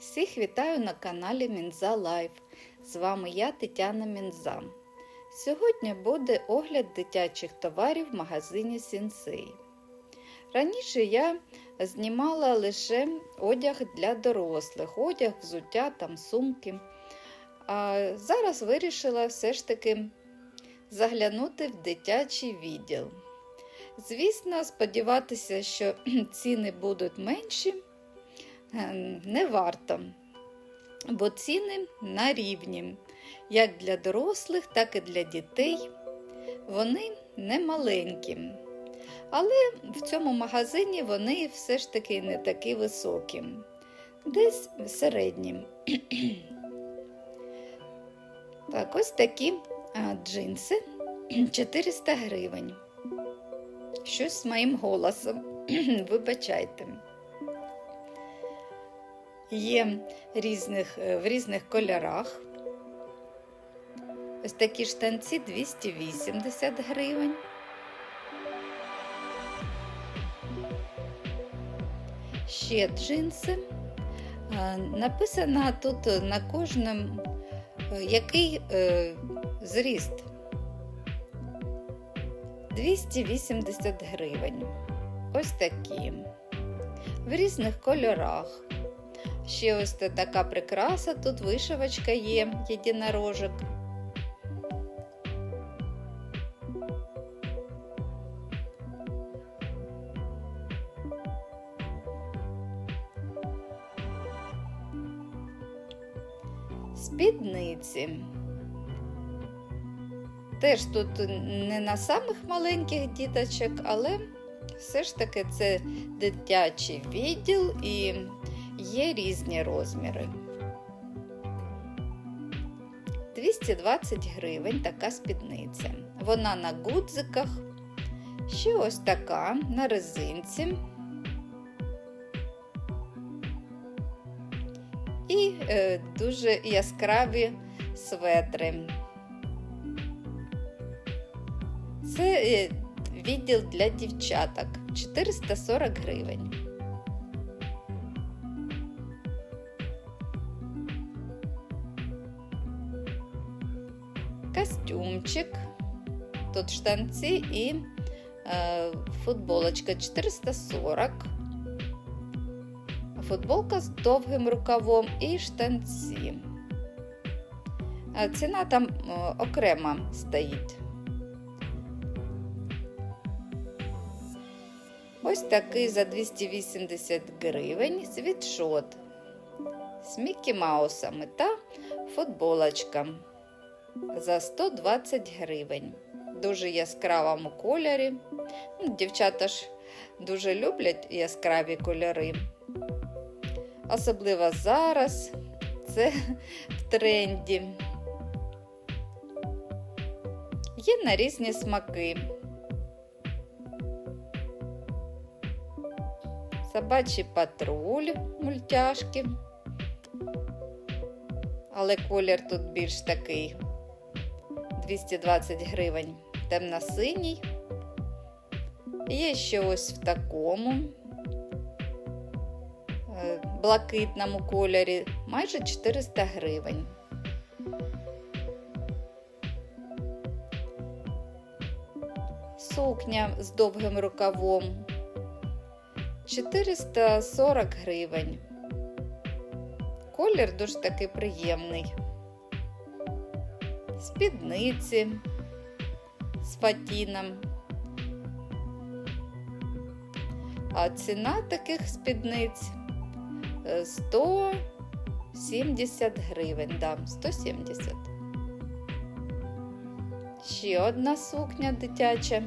Всіх вітаю на каналі Мінза Лайф. З вами я, Тетяна Мінза. Сьогодні буде огляд дитячих товарів в магазині Сінсей. Раніше я знімала лише одяг для дорослих, одяг, взуття, там, сумки. А зараз вирішила все ж таки заглянути в дитячий відділ. Звісно, сподіватися, що ціни будуть менші, не варто, бо ціни на рівні, як для дорослих, так і для дітей. Вони не маленькі. Але в цьому магазині вони все ж таки не такі високі, десь середні. Так, ось такі а, джинси 400 гривень. Щось з моїм голосом. Вибачайте. Є різних, е, в різних кольорах. Ось такі штанці 280 гривень. Ще джинси. Е, Написано тут на кожному, е, який зріст. 280 гривень. Ось такі. В різних кольорах. Ще ось така прикраса, тут вишивочка є, єдинорожок. Спідниці. Теж тут не на самих маленьких діточок, але все ж таки це дитячий відділ і є різні розміри. 220 гривень така спідниця. Вона на гудзиках. Ще ось така на резинці. І е, дуже яскраві светри. Це е, відділ для дівчаток 440 гривень. Костюмчик. Тут штанці і е, футболочка 440. Футболка з довгим рукавом і штанці. Ціна там о, окремо стоїть. Ось такий за 280 гривень світшот з Мікі Маусами та футболочка за 120 гривень. Дуже яскравому кольорі. Ну, Дівчата ж дуже люблять яскраві кольори. Особливо зараз це в тренді. Є на різні смаки. Собачий патруль мультяшки. Але колір тут більш такий 220 гривень. Темно-синій. Є ще ось в такому е, блакитному кольорі майже 400 гривень. Сукня з довгим рукавом 440 гривень. Колір дуже таки приємний. Спідниці з фатіном. А ціна таких спідниць 170 гривень. Да, 170. Ще одна сукня дитяча.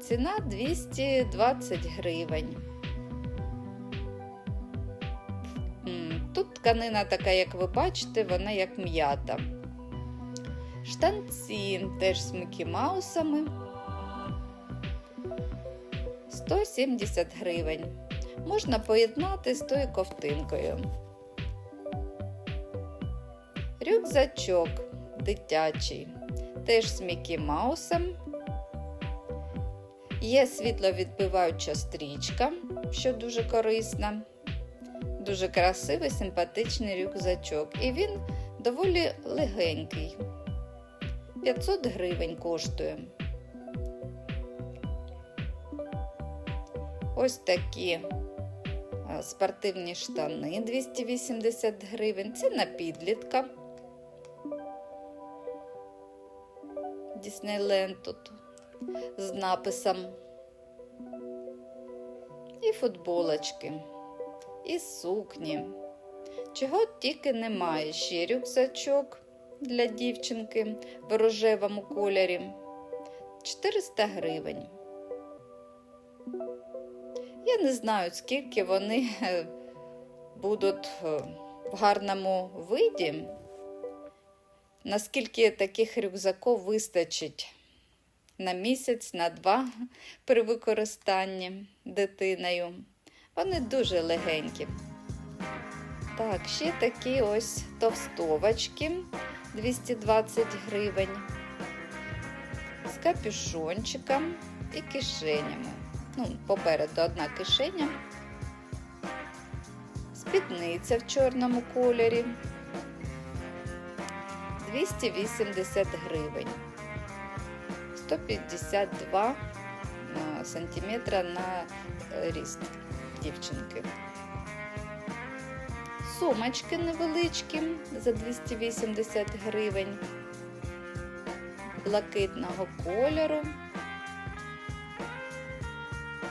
Ціна 220 гривень. Тканина така, як ви бачите, вона як м'ята. Штанці теж з Мікі Маусами. 170 гривень. Можна поєднати з тою ковтинкою. Рюкзачок дитячий. Теж з Мікі Маусом. Є світловідбиваюча стрічка, що дуже корисна. Дуже красивий, симпатичний рюкзачок. І він доволі легенький. 500 гривень коштує. Ось такі спортивні штани 280 гривень. Це на підлітка. Діснейленд тут з написом. І футболочки, і сукні. Чого тільки немає. Ще рюкзачок для дівчинки в рожевому кольорі. 400 гривень. Я не знаю, скільки вони е, будуть е, в гарному виді, наскільки таких рюкзаків вистачить на місяць, на два при використанні дитиною. Вони дуже легенькі. Так, ще такі ось товстовочки 220 гривень. З капюшончиком і кишенями. Ну, попереду одна кишеня. Спідниця в чорному кольорі. 280 гривень. 152 сантиметра на е, ріст дівчинки. Сумочки невеличкі за 280 гривень, блакитного кольору.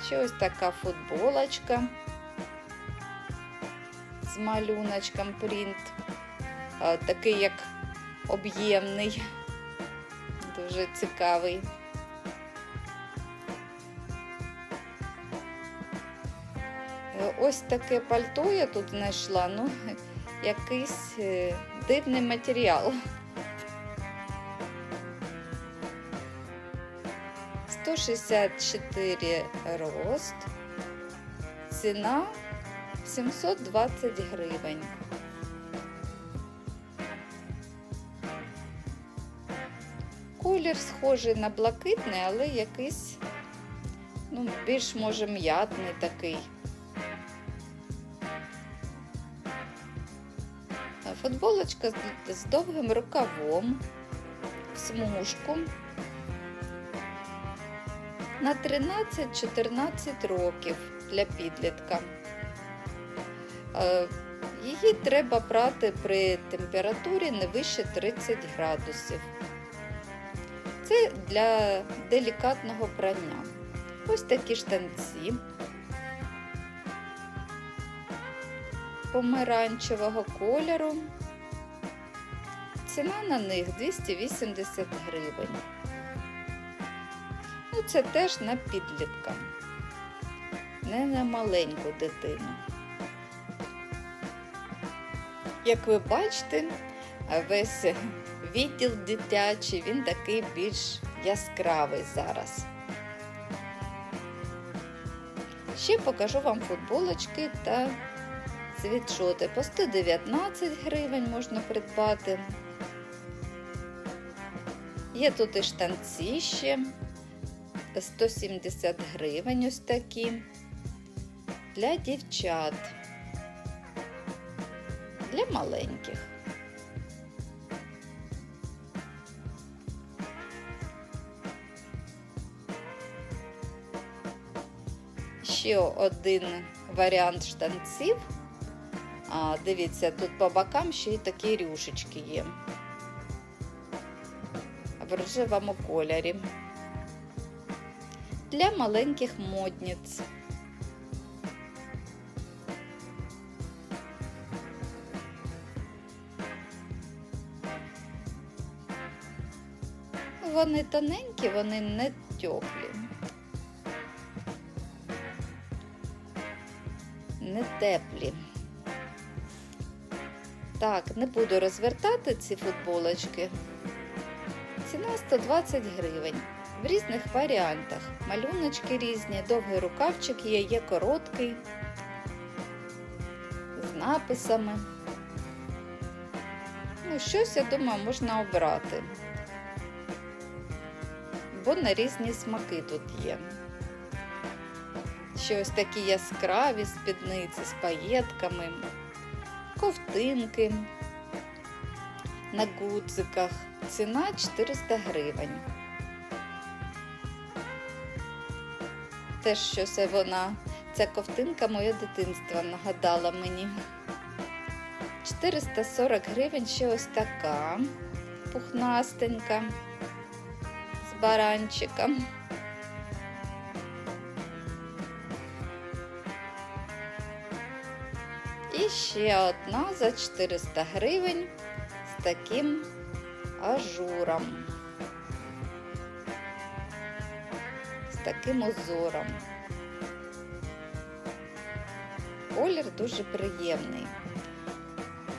Ще ось така футболочка з малюночком принт, такий як об'ємний, дуже цікавий. Ось таке пальто я тут знайшла, ну, якийсь е, дивний матеріал. 164 рост, ціна 720 гривень. Колір схожий на блакитний, але якийсь ну, більш може м'ятний такий. Футболочка з- довгим рукавом, в смужку на 13-14 років для підлітка. Е, Її треба брати при температурі не вище 30 градусів. Це для делікатного прання. Ось такі штанці помаранчевого кольору. Ціна на них 280 гривень. Ну, це теж на підлітка, не на маленьку дитину. Як ви бачите, весь відділ дитячий, він такий більш яскравий зараз. Ще покажу вам футболочки та світшоти. По 119 гривень можна придбати. Є тут і штанці ще 170 гривень ось такі. Для дівчат. Для маленьких. Ще один варіант штанців. А, дивіться, тут по бокам ще й такі рюшечки є. В рожевому кольорі. Для маленьких модниць. Вони тоненькі, вони не теплі. Не теплі. Так, не буду розвертати ці футболочки. Ціна 120 гривень. В різних варіантах. Малюночки різні, довгий рукавчик є, є короткий, з написами. Ну, щось, я думаю, можна обрати. Бо на різні смаки тут є. ще ось такі яскраві спідниці з паєтками, ковтинки на гудзиках. Ціна 400 гривень. Теж щось вона, ця ковтинка моє дитинство нагадала мені. 440 гривень ще ось така пухнастенька з баранчиком. І ще одна за 400 гривень з таким ажуром. З таким узором. Колір дуже приємний.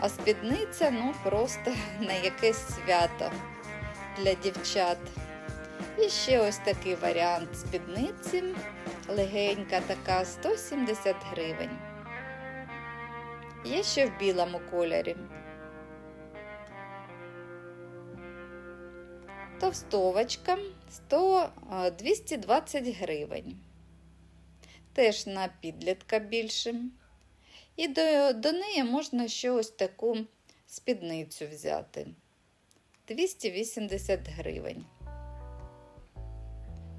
А спідниця ну просто на якесь свято для дівчат. І ще ось такий варіант спідниці. Легенька така 170 гривень. Є ще в білому кольорі. Товстовочка 100, 220 гривень. Теж на підлітка більше. І до, до неї можна ще ось таку спідницю взяти. 280 гривень.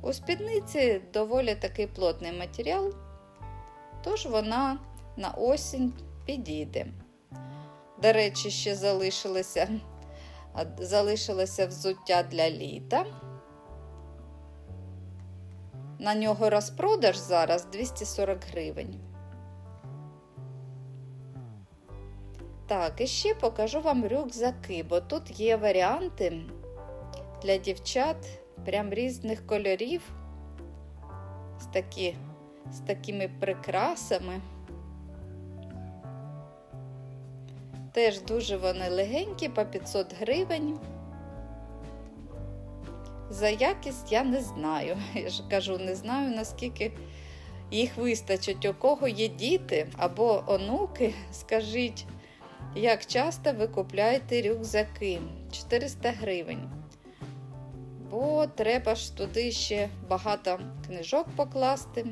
У спідниці доволі такий плотний матеріал, тож вона на осінь підійде. До речі, ще залишилося, залишилося взуття для літа. На нього розпродаж зараз 240 гривень. Так, і ще покажу вам рюкзаки, бо тут є варіанти для дівчат прям різних кольорів, з, такі, з такими прикрасами. Теж дуже вони легенькі, по 500 гривень. За якість я не знаю. Я ж кажу, не знаю, наскільки їх вистачить. У кого є діти або онуки, скажіть, як часто ви купляєте рюкзаки? 400 гривень. Бо треба ж туди ще багато книжок покласти.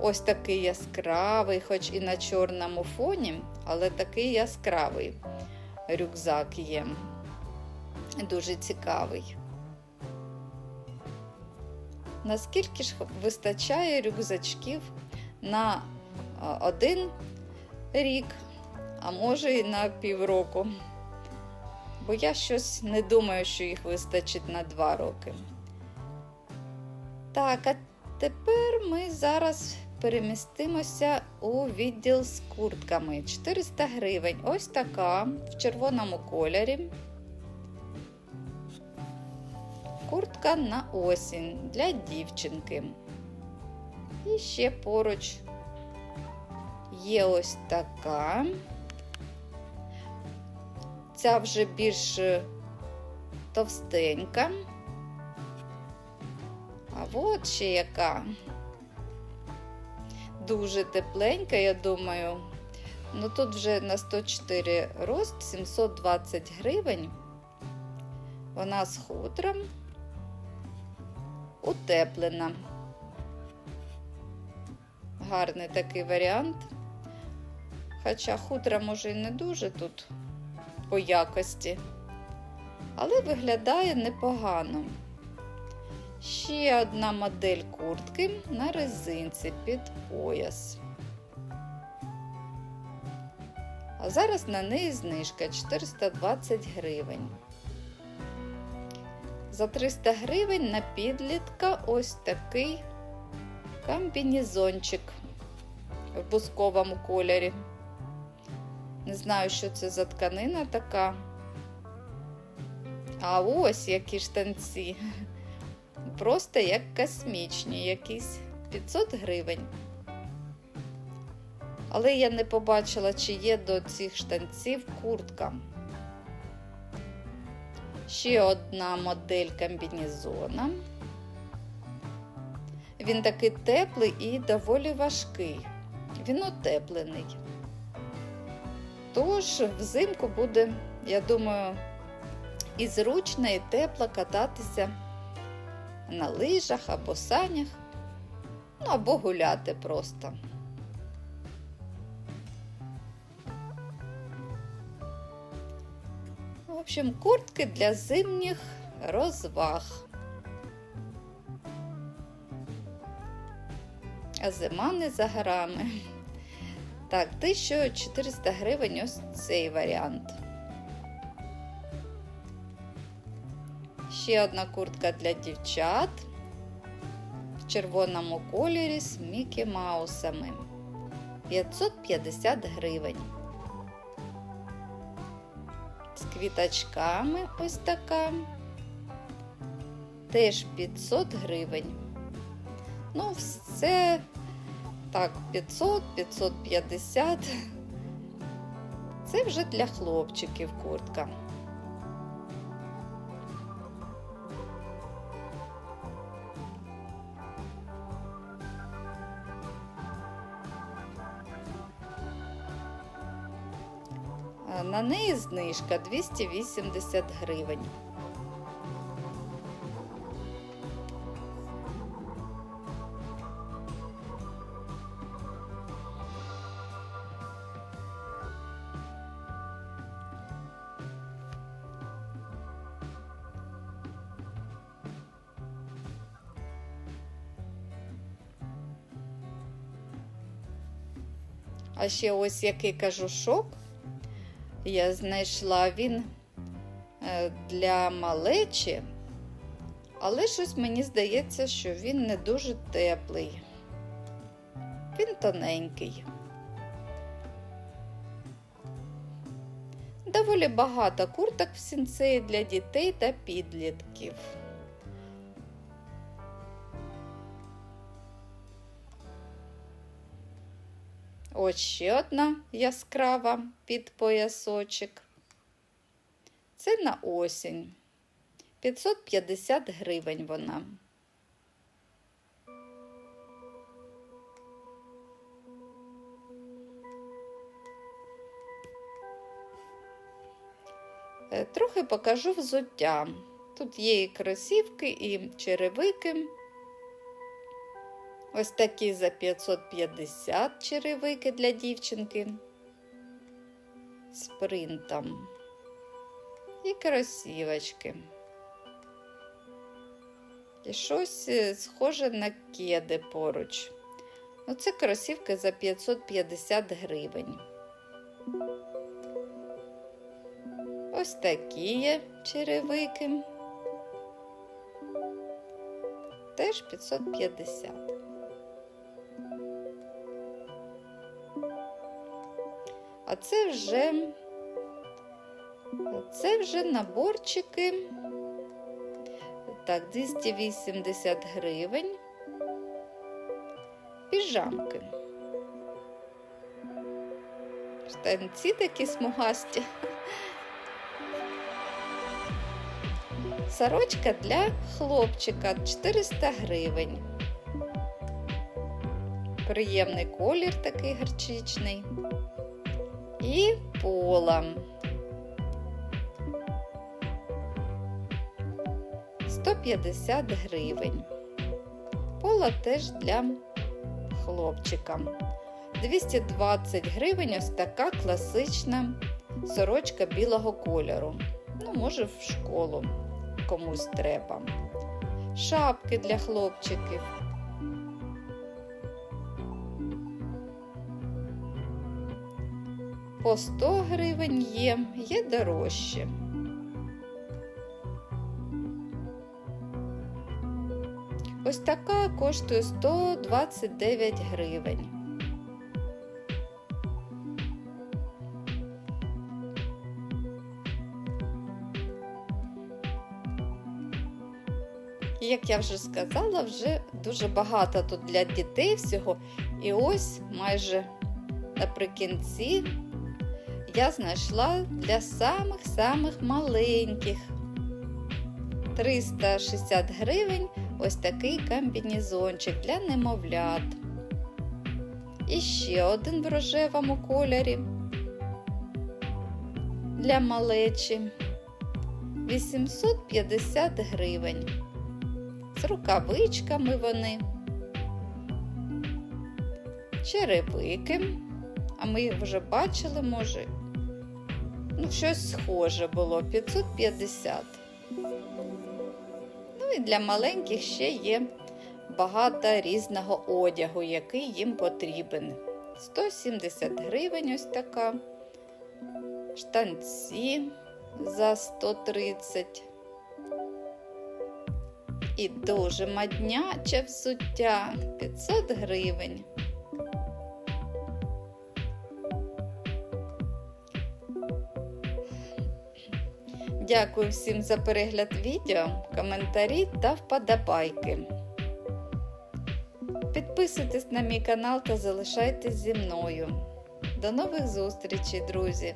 Ось такий яскравий, хоч і на чорному фоні, але такий яскравий рюкзак є. Дуже цікавий. Наскільки ж вистачає рюкзачків на один рік, а може і на півроку? Бо я щось не думаю, що їх вистачить на два роки. Так, а тепер ми зараз перемістимося у відділ з куртками. 400 гривень. Ось така в червоному кольорі. Куртка на осінь для дівчинки. І ще поруч є ось така. Ця вже більш товстенька. А от ще яка. Дуже тепленька, я думаю. Ну тут вже на 104 рост, 720 гривень. Вона з хутром утеплена. Гарний такий варіант. Хоча хутра, може, і не дуже тут по якості, але виглядає непогано. Ще одна модель куртки на резинці під пояс. А зараз на неї знижка 420 гривень. За 300 гривень на підлітка ось такий комбінезончик в бусковому кольорі. Не знаю, що це за тканина така. А ось які штанці. Просто як космічні, якісь 500 гривень. Але я не побачила, чи є до цих штанців куртка. Ще одна модель комбінезона. Він такий теплий і доволі важкий. Він утеплений. Тож взимку буде, я думаю, і зручно, і тепло кататися на лижах або санях. Ну або гуляти просто. В общем, куртки для зимніх розваг. А зима не за горами. Так, 1400 гривень ось цей варіант. Ще одна куртка для дівчат в червоному кольорі з Мікі Маусами. 550 гривень. З квіточками ось така. Теж 500 гривень. Ну, все так, 500, 550. Це вже для хлопчиків куртка. На неї знижка 280 гривень. А ще ось який кажушок я знайшла він е, для малечі, але щось мені здається, що він не дуже теплий. Він тоненький. Доволі багато курток в сінцеї для дітей та підлітків. Ось ще одна яскрава під поясочок. Це на осінь. 550 гривень вона. Е, Трохи покажу взуття. Тут є і кросівки, і черевики. Ось такі за 550 черевики для дівчинки з принтом. І кросівочки. І щось е, схоже на кеди поруч. Оце кросівки за 550 гривень. Ось такі є черевики. Теж 550. А це вже це вже наборчики. Так, 280 гривень. Піжамки. Штанці такі смугасті. Сорочка для хлопчика 400 гривень. Приємний колір такий гарчичний. І пола. 150 гривень. Пола теж для хлопчика. 220 гривень ось така класична сорочка білого кольору. Ну, може, в школу комусь треба. Шапки для хлопчиків. По 100 гривень є, є дорожче. Ось така коштує 129 гривень. І, Як я вже сказала, вже дуже багато тут для дітей всього. І ось майже наприкінці я знайшла для самих-самих маленьких 360 гривень ось такий комбінезончик для немовлят. І ще один в рожевому кольорі для малечі 850 гривень. З рукавичками вони. черевики. А ми їх вже бачили, може. Ну, щось схоже було 550. Ну і для маленьких ще є багато різного одягу, який їм потрібен. 170 гривень ось така. Штанці за 130. І дуже мадняче взуття 500 гривень. Дякую всім за перегляд відео, коментарі та вподобайки. Підписуйтесь на мій канал та залишайтесь зі мною. До нових зустрічей, друзі!